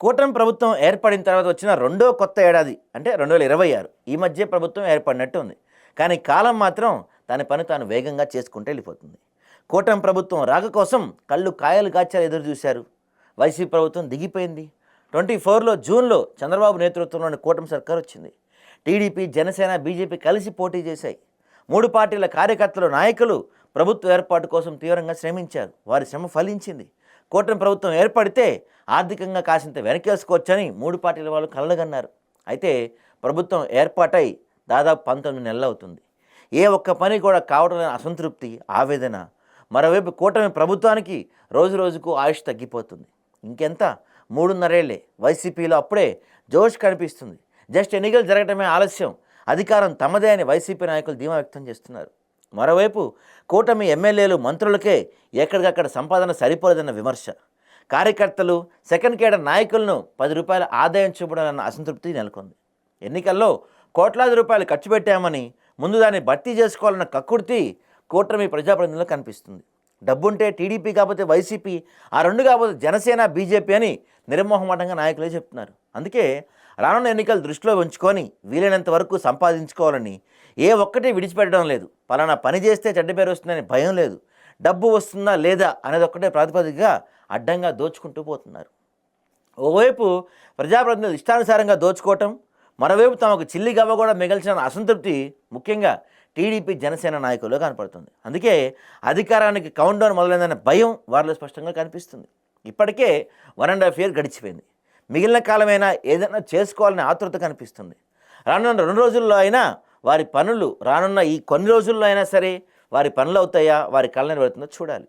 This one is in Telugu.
కూటమి ప్రభుత్వం ఏర్పడిన తర్వాత వచ్చిన రెండో కొత్త ఏడాది అంటే రెండు వేల ఇరవై ఆరు ఈ మధ్య ప్రభుత్వం ఏర్పడినట్టు ఉంది. కానీ కాలం మాత్రం తన పని తాను వేగంగా చేసుకుంటూ వెళ్ళిపోతుంది. కూటమి ప్రభుత్వం రాక కోసం కళ్ళు కాయలు కాచాలు ఎదురు చూశారు. వైసీపీ ప్రభుత్వం దిగిపోయింది. ట్వంటీ ఫోర్లో జూన్లో చంద్రబాబు నేతృత్వంలోని కూటమి సర్కార్ వచ్చింది. టీడీపీ జనసేన బీజేపీ కలిసి పోటీ చేశాయి. మూడు పార్టీల కార్యకర్తలు నాయకులు ప్రభుత్వ ఏర్పాటు కోసం తీవ్రంగా శ్రమించారు. వారి శ్రమ ఫలించింది. కూటమి ప్రభుత్వం ఏర్పడితే ఆర్థికంగా కాసింత వెనకేసుకోవచ్చని మూడు పార్టీల వాళ్ళు కలలుగన్నారు. అయితే ప్రభుత్వం ఏర్పాటై దాదాపు పంతొమ్మిది నెలలు అవుతుంది ఏ ఒక్క పని కూడా కావడం అసంతృప్తి ఆవేదన. మరోవైపు కూటమి ప్రభుత్వానికి రోజు రోజుకు ఆయుష్ తగ్గిపోతుంది. ఇంకెంత? మూడున్నరేళ్ళే. వైసీపీలో అప్పుడే జోష్ కనిపిస్తుంది. జస్ట్ ఎన్నికలు జరగటమే ఆలస్యం. అధికారం తమదే అని వైసీపీ నాయకులు ధీమా వ్యక్తం చేస్తున్నారు. మరోవైపు కూటమి ఎమ్మెల్యేలు మంత్రులకే ఎక్కడికక్కడ సంపాదన సరిపోలేదన్న విమర్శ. కార్యకర్తలు సెకండ్ కేడర్ నాయకులను పది రూపాయల ఆదాయం చూపడాలన్న అసంతృప్తి నెలకొంది. ఎన్నికల్లో కోట్లాది రూపాయలు ఖర్చు పెట్టామని ముందు దాన్ని భర్తీ చేసుకోవాలన్న కక్కుర్తి కూటమి ప్రజాప్రతినిధులకు కనిపిస్తుంది. డబ్బుంటే టీడీపీ కాకపోతే వైసీపీ ఆ రెండు కాకపోతే జనసేన బీజేపీ అని నిర్మోహమాటంగా నాయకులే చెప్తున్నారు. అందుకే రానున్న ఎన్నికలు దృష్టిలో ఉంచుకొని వీలైనంత వరకు సంపాదించుకోవాలని ఏ ఒక్కటి విడిచిపెట్టడం లేదు. పలానా పని చేస్తే చెడ్డ పేరు వస్తుందని భయం లేదు. డబ్బు వస్తుందా లేదా అనేది ఒక్కటే ప్రాతిపదికగా అడ్డంగా దోచుకుంటూ పోతున్నారు. ఓవైపు ప్రజాప్రతినిధులు ఇష్టానుసారంగా దోచుకోవటం మరోవైపు తమకు చిల్లి గవ్వ కూడా మిగిల్చిన అసంతృప్తి ముఖ్యంగా టీడీపీ జనసేన నాయకుల్లో కనపడుతుంది. అందుకే అధికారానికి కౌంట్ డౌన్ మొదలైందన్న భయం వారిలో స్పష్టంగా కనిపిస్తుంది. ఇప్పటికే వన్ అండ్ హాఫ్ ఇయర్ గడిచిపోయింది. మిగిలిన కాలమైనా ఏదైనా చేసుకోవాలనే ఆతృత కనిపిస్తుంది. రానున్న రెండు రోజుల్లో అయినా వారి పనులు రానున్న ఈ కొన్ని రోజుల్లో అయినా సరే వారి పనులు అవుతాయా వారి కళ్ళ నెరవేరుతుందో చూడాలి.